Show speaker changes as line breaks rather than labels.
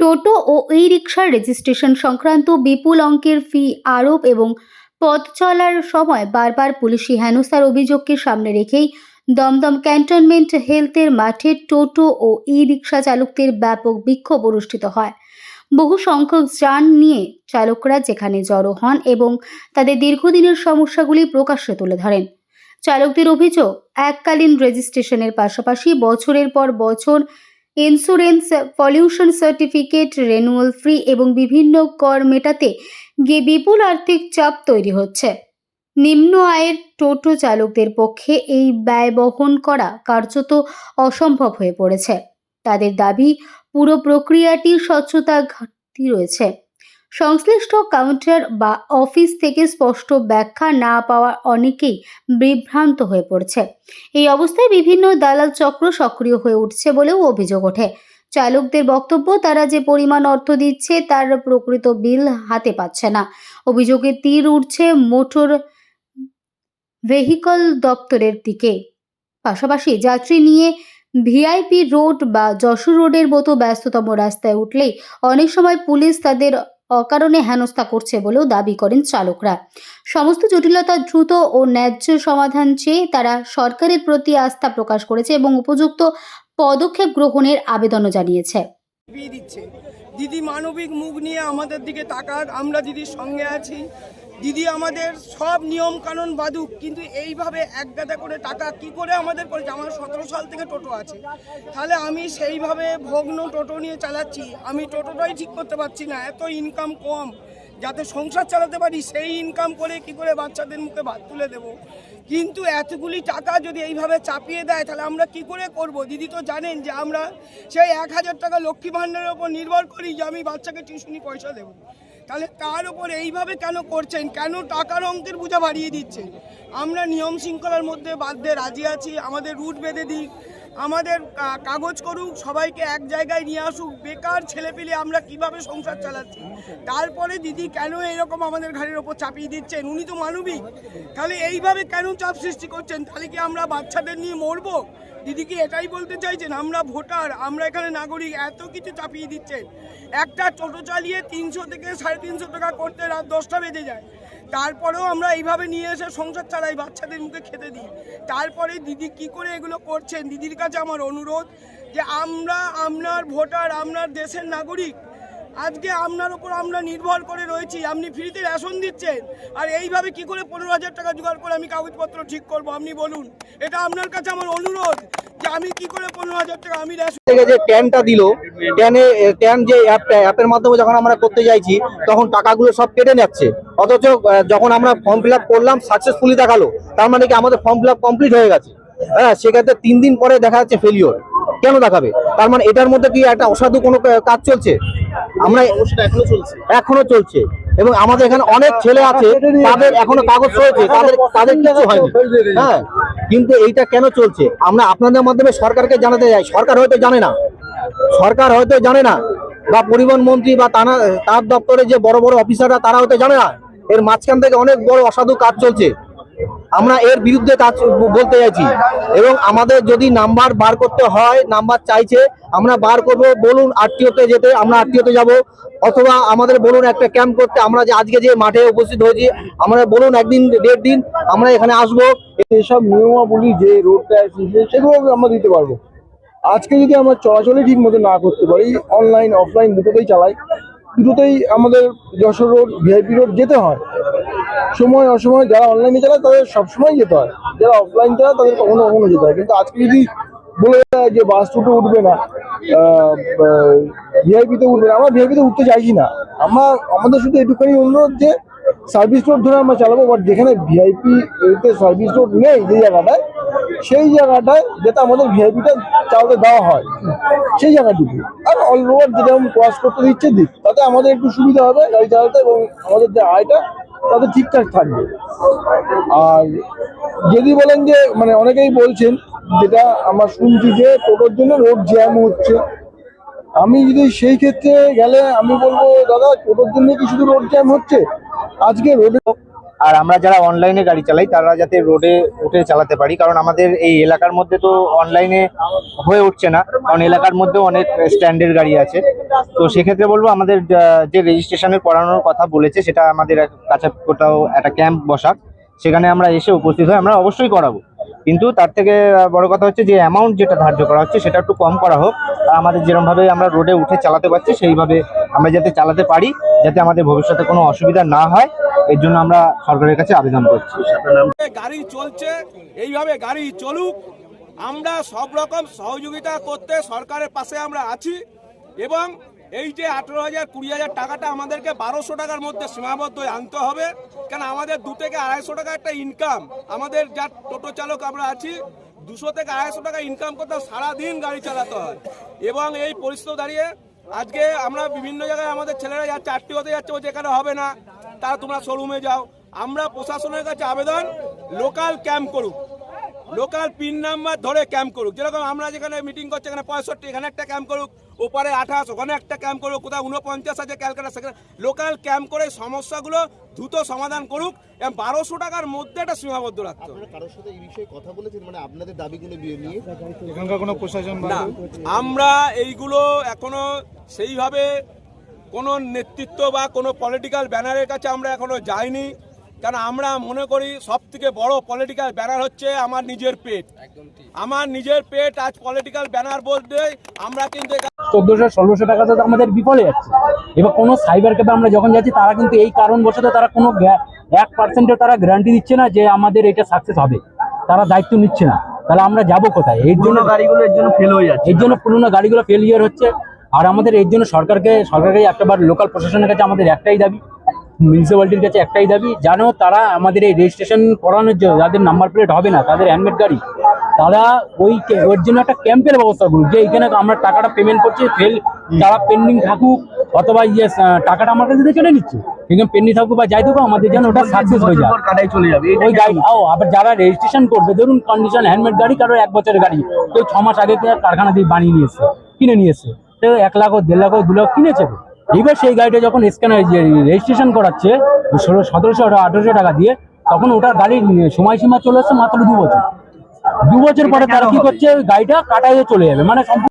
টোটো ও ই রিক্সার রেজিস্ট্রেশন সংক্রান্ত বিপুল অঙ্কের ফি আরোপ এবং পথ চলার সময় বারবার পুলিশি হেনস্থার অভিযোগকে সামনে রেখেই দমদম ক্যান্টনমেন্ট হেলথের মাঠে টোটো ও ই রিক্সা চালকদের ব্যাপক বিক্ষোভ অনুষ্ঠিত হয়। বহু সংখ্যক যান নিয়ে চালকরা যেখানে জড়ো হন এবং তাদের দীর্ঘদিনের সমস্যাগুলি প্রকাশ্যে তুলে ধরেন। চালকদের অভিযোগ, এককালীন রেজিস্ট্রেশনের পাশাপাশি বছরের পর বছর insurance pollution certificate renewal free এবং বিভিন্ন কর মেটাতে গিয়ে বিপুল আর্থিক চাপ তৈরি হচ্ছে। নিম্ন আয়ের টোটো চালকদের পক্ষে এই ব্যয় বহন করা কার্যত অসম্ভব হয়ে পড়েছে। তাদের দাবি, পুরো প্রক্রিয়াটি স্বচ্ছতা ঘাটতি রয়েছে। সংশ্লিষ্ট কাউন্টার বা অফিস থেকে স্পষ্ট ব্যাখ্যা না পাওয়ার অনেকেই বিভ্রান্ত হয়ে পড়ছে। এই অবস্থায় বিভিন্ন দালাল চক্র সক্রিয় হয়ে উঠছে বলেও অভিযোগ ওঠে। চালকদের বক্তব্য, তারা যে পরিমাণ অর্থ দিচ্ছে তার প্রকৃত বিল হাতে পাচ্ছে না। অভিযোগে তীর উঠছে মোটর ভেহিকল দপ্তরের দিকে। পাশাপাশি যাত্রী নিয়ে ভিআইপি রোড বা যশোর রোডের মতো ব্যস্ততম রাস্তায় উঠলেই অনেক সময় পুলিশ তাদের অকারণে হেনস্থা করছে বলেও দাবি করেন চালকরা। সমস্ত জটিলতা দ্রুত ও ন্যায্য সমাধান চেয়ে তারা সরকারের প্রতি আস্থা প্রকাশ করেছে এবং উপযুক্ত পদক্ষেপ গ্রহণের আবেদনও জানিয়েছে।
দিদি মানবিক মুখ নিয়ে আমাদের দিকে তাকাক আমরা দিদির সঙ্গে আছি। দিদি আমাদের সব নিয়ম কানুন বাদুক, কিন্তু এইভাবে এক গাদা করে টাকা কি করে আমাদের করেছে? আমার সতেরো সাল থেকে টোটো আছে। তাহলে আমি সেইভাবে ভগ্ন টোটো নিয়ে চালাচ্ছি। আমি টোটোটাই ঠিক করতে পারছি না। এত ইনকাম কম। যাতে সংসার চালাতে পারি, সেই ইনকাম করে কি করে বাচ্চাদের মুখে ভাত তুলে দেব? কিন্তু এতগুলি টাকা যদি এইভাবে চাপিয়ে দেয়, তাহলে আমরা কি করে করব? দিদি তো জানেন যে আমরা সেই এক হাজার টাকা লক্ষ্মী ভাণ্ডারের ওপর নির্ভর করি যে আমি বাচ্চাকে টিউশনি পয়সা দেবো। তাহলে তার উপর এইভাবে কেন করছেন? কেন টাকার অঙ্কের বোঝা বাড়িয়ে দিচ্ছেন? আমরা নিয়ম শৃঙ্খলার মধ্যে বাধ্যে রাজি আছি, আমাদের রুট বেঁধে দিক আমাদের কাগজ করুক, সবাইকে এক জায়গায় নিয়ে আসুক, বেকার ছেলে পেলে আমরা কীভাবে সংসার চালাচ্ছি? তারপরে দিদি কেন এরকম আমাদের ঘাড়ের ওপর চাপিয়ে দিচ্ছেন? উনি তো মানবিক। তাহলে এইভাবে কেন চাপ সৃষ্টি করছেন? তাহলে কি আমরা বাচ্চাদের নিয়ে মরবো? দিদি কি এটাই বলতে চাইছেন? আমরা ভোটার, আমরা এখানে নাগরিক, এত কিছু চাপিয়ে দিচ্ছেন। একটা টোটো চালিয়ে তিনশো থেকে সাড়ে তিনশো টাকা করতে রাত দশটা বেজে যায়। তারপরেও আমরা এইভাবে নিয়ে এসে সংসার চালাই, বাচ্চাদের মুখে খেতে দিই। তারপরে দিদি কি করে এগুলো করছেন দিদির কাছে আমার অনুরোধ যে আমরা আপনার ভোটার আপনার দেশের নাগরিক আজকে আপনার ওপর আমরা নির্ভর করে রয়েছি, আপনি ফ্রিতে রেশন দিচ্ছেন, আর এইভাবে কি করে পনেরো হাজার টাকা জোগাড় করে আমি কাগজপত্র ঠিক করব, আপনি বলুন। এটা আপনার কাছে আমার অনুরোধ যে আমি কি করে পনেরো হাজার টাকা আমি রেশন
যে ট্যানটা দিল। ট্যানে ট্যান যে অ্যাপটা, অ্যাপের মাধ্যমে যখন আমরা করতে যাইছি, তখন টাকাগুলো সব কেটে যাচ্ছে। অথচ যখন আমরা ফর্ম ফিল করলাম সাকসেসফুলি দেখাল, তার মানে কি আমাদের ফর্ম ফিল কমপ্লিট হয়ে গেছে। হ্যাঁ সেক্ষেত্রে তিন দিন পরে দেখা যাচ্ছে ফেলিওর কেন দেখাবে? তার মানে এটার মধ্যে কি একটা অসাধু কোনো কাজ চলছে? আমরা এখনও চলছে। এখনও চলছে। এবং আমাদের এখানে অনেক ছেলে আছে তাদের এখনও কাগজ রয়েছে তাদের তাদের কিছু হয়নি। হ্যাঁ কিন্তু এইটা কেন চলছে? আমরা আপনাদের মাধ্যমে সরকারকে জানাতে যাই সরকার হয়তো জানে না। সরকার হয়তো জানে না। বা পরিবহন মন্ত্রী বা তারা তার দপ্তরে যে বড় বড় অফিসাররা তারা হয়তো জানে না। এর মাঝখান থেকে অনেক বড় অসাধু কাজ চলছে। আমরা এর বিরুদ্ধে কাজ বলতে চাইছি। এবং আমাদের যদি নাম্বার বার করতে হয়, নাম্বার চাইছে, আমরা বার করব। বলুন আরটিওতে যেতে আমরা আরটিওতে যাব। অথবা আমাদের বলুন একটা ক্যাম্প করতে, আমরা যে আজকে যে মাঠে উপস্থিত হয়েছি, আমরা বলুন একদিন, দেড় দিন আমরা এখানে আসব।
এসব নিয়মাবলী যে রোডটা সেগুলো আমরা দিতে পারব। আজকে যদি আমরা চলাচলই ঠিক মতো না করতে পারি অনলাইন অফলাইন দুটোতেই চালাই, দুটোতেই আমাদের যশোর রোড ভিআইপি রোড যেতে হয়। সময় অসময় যারা অনলাইনে চালায় তাদের সবসময় যেতে হয়। যারা অফলাইন চালায় তাদের কখনো কখনো যেতে হয়। কিন্তু আজকে যদি বলে দেয় যে বাস দুটো উঠবে না ভিআইপিতে উঠবে না, আমরা ভিআইপিতে উঠতে চাইছি না। আমরা, আমাদের শুধু এটুখানি অনুরোধ যে সার্ভিস রোড ধরে আমরা চালাবো বাট যেখানে ভিআইপি এতে সার্ভিস রোড নেই যে জায়গাটায়, সেই জায়গাটায় যাতে আমাদের ভিআইপিটা চালাতে দেওয়া হয়। সেই জায়গাটুকু আর অল ওভার যেরকম ক্রস করতে দিচ্ছে, দিক, তাতে আমাদের একটু সুবিধা হবে গাড়ি চালাতে এবং আমাদের যে আয়টা তাতে ঠিকঠাক থাকবে। আর যদি বলেন যে মানে অনেকেই বলছেন, যেটা আমরা শুনছি যে টোটোর জন্য রোড জ্যাম হচ্ছে। আমি যদি সেই ক্ষেত্রে গেলে আমি বলব, দাদা, টোটোর জন্য কি শুধু রোড জ্যাম হচ্ছে? আজকে রোডে
আর আমরা যারা অনলাইনে গাড়ি চালাই, তারা যাতে রোডে উঠে চালাতে পারি, কারণ আমাদের এই এলাকার মধ্যে তো অনলাইনে হয়ে উঠছে না। কারণ এলাকার মধ্যে অনেক স্ট্যান্ডের গাড়ি আছে। তো সেক্ষেত্রে বলব আমাদের যে রেজিস্ট্রেশনের করানোর কথা বলেছে, সেটা আমাদের কাছে কোথাও একটা ক্যাম্প বসাক, সেখানে আমরা এসে উপস্থিত হই আমরা অবশ্যই করাবো। কিন্তু তার থেকে বড় কথা হচ্ছে যে অ্যামাউন্ট যেটা ধার্য করা হচ্ছে, সেটা একটু কম করা হোক, আর আমাদের যেরকমভাবে আমরা রোডে উঠে চালাতে পারছি, সেইভাবে আমরা যাতে চালাতে পারি, যাতে আমাদের ভবিষ্যতে কোনো অসুবিধা না হয়, এর জন্য আমরা সরকারের কাছে আবেদন করছি।
গাড়ি চলছে, এইভাবে গাড়ি চলুক, আমরা সব রকম সহযোগিতা করতে সরকারের পাশে আমরা আছি। এবং এই যে আঠেরো হাজার, কুড়ি হাজার টাকাটা আমাদেরকে বারোশো টাকার মধ্যে সীমাবদ্ধ আনতে হবে। কেন আমাদের দু থেকে আড়াইশো টাকা একটা ইনকাম আমাদের যা টোটো চালক আমরা আছি, দুশো থেকে আড়াইশো টাকা ইনকাম করতে সারাদিন গাড়ি চালাতে হয়। এবং এই পরিস্থিতি দাঁড়িয়ে আজকে আমরা বিভিন্ন জায়গায় আমাদের ছেলেরা যাচ্ছে আটটি হতে যাচ্ছে, বলছে এখানে হবে না, তারা তোমরা শোরুমে যাও। আমরা প্রশাসনের কাছে আবেদন লোকাল ক্যাম্প করুক লোকাল পিন নাম্বার ধরে ক্যাম্প করুক। যেরকম আমরা যেখানে মিটিং করছি, এখানে পঁয়ষট্টি, এখানে একটা ক্যাম্প করুক। ওপারে আঠাশ ওখানে একটা ক্যাম্প করুক কোথাও উনপঞ্চাশ আছে ক্যালকাটা সেখানে লোকাল ক্যাম্প করে সমস্যাগুলো দ্রুত সমাধান করুক এবং বারোশো টাকার মধ্যে একটা সীমাবদ্ধ রাখতে হবে
কারোর সাথে এই বিষয়ে কথা বলেছেন? মানে আপনাদের দাবিগুলো নিয়ে? নিয়ে
না আমরা এইগুলো এখনও সেইভাবে কোনো নেতৃত্ব বা কোনো পলিটিক্যাল ব্যানারের কাছে আমরা এখনও যাইনি। কারণ আমরা মনে করি সব থেকে বড় পলিটিক্যাল ব্যানার হচ্ছে আমার নিজের পেট। আমার নিজের পেট আজ পলিটিক্যাল ব্যানার বলতে আমরা কিন্তু
চোদ্দশো ষোলোশো টাকা তো আমাদের বিফলে যাচ্ছে। এবার কোনো সাইবার ক্যাফে আমরা যখন যাচ্ছি তারা কিন্তু এই কারণ কারণবশত তারা কোনো এক পার্সেন্টও তারা গ্যারান্টি দিচ্ছে না যে আমাদের এটা সাকসেস হবে। তারা দায়িত্ব নিচ্ছে না। তাহলে আমরা যাব কোথায়? এর জন্য
গাড়িগুলো এর জন্য ফেল হয়ে যাচ্ছে।
এর জন্য পুরোনো গাড়িগুলো ফেলিয়ার হচ্ছে। আর আমাদের এর জন্য সরকারকে সরকারকে একটাবার লোকাল প্রশাসনের কাছে আমাদের একটাই দাবি। মিউনিসিপ্যালিটির কাছে একটাই দাবি জানো তারা আমাদের এই রেজিস্ট্রেশন করানোর জন্য যাদের নাম্বার প্লেট হবে না তাদের হ্যান্ডমেড গাড়ি তারা ওই ওর জন্য একটা ক্যাম্পের ব্যবস্থা করুক যে এখানে আমরা টাকাটা পেমেন্ট করছি ফেল তারা পেন্ডিং থাকুক অথবা ইয়ে টাকাটা আমার কাছে চলে নিচ্ছে। এখানে পেন্ডিং থাকুক বা যাই থাকুক আমাদের যেন ওটা সাকসেস হয়ে যায়।
চলে যাবে
ওই গাড়ি ও আবার যারা রেজিস্ট্রেশন করবে ধরুন কন্ডিশন হ্যান্ডমেড গাড়ি কারও এক বছরের গাড়ি কেউ ছ মাস আগে কারখানা দিয়ে বানিয়ে নিয়ে এসছে কিনে নিয়ে এসছে তো এক লাখ দেড় লাখ দু লাখ কিনেছে। তো। এইবার সেই গাড়িটা যখন স্ক্যান রেজিস্ট্রেশন করাচ্ছে, ষোলো, সতেরোশো আঠারোশো টাকা দিয়ে, তখন ওটার গাড়ির সময়সীমা চলে আসছে মাত্র দু বছর দু বছর পরে তারা কি করছে গাড়িটা কাটাইয়ে চলে যাবে মানে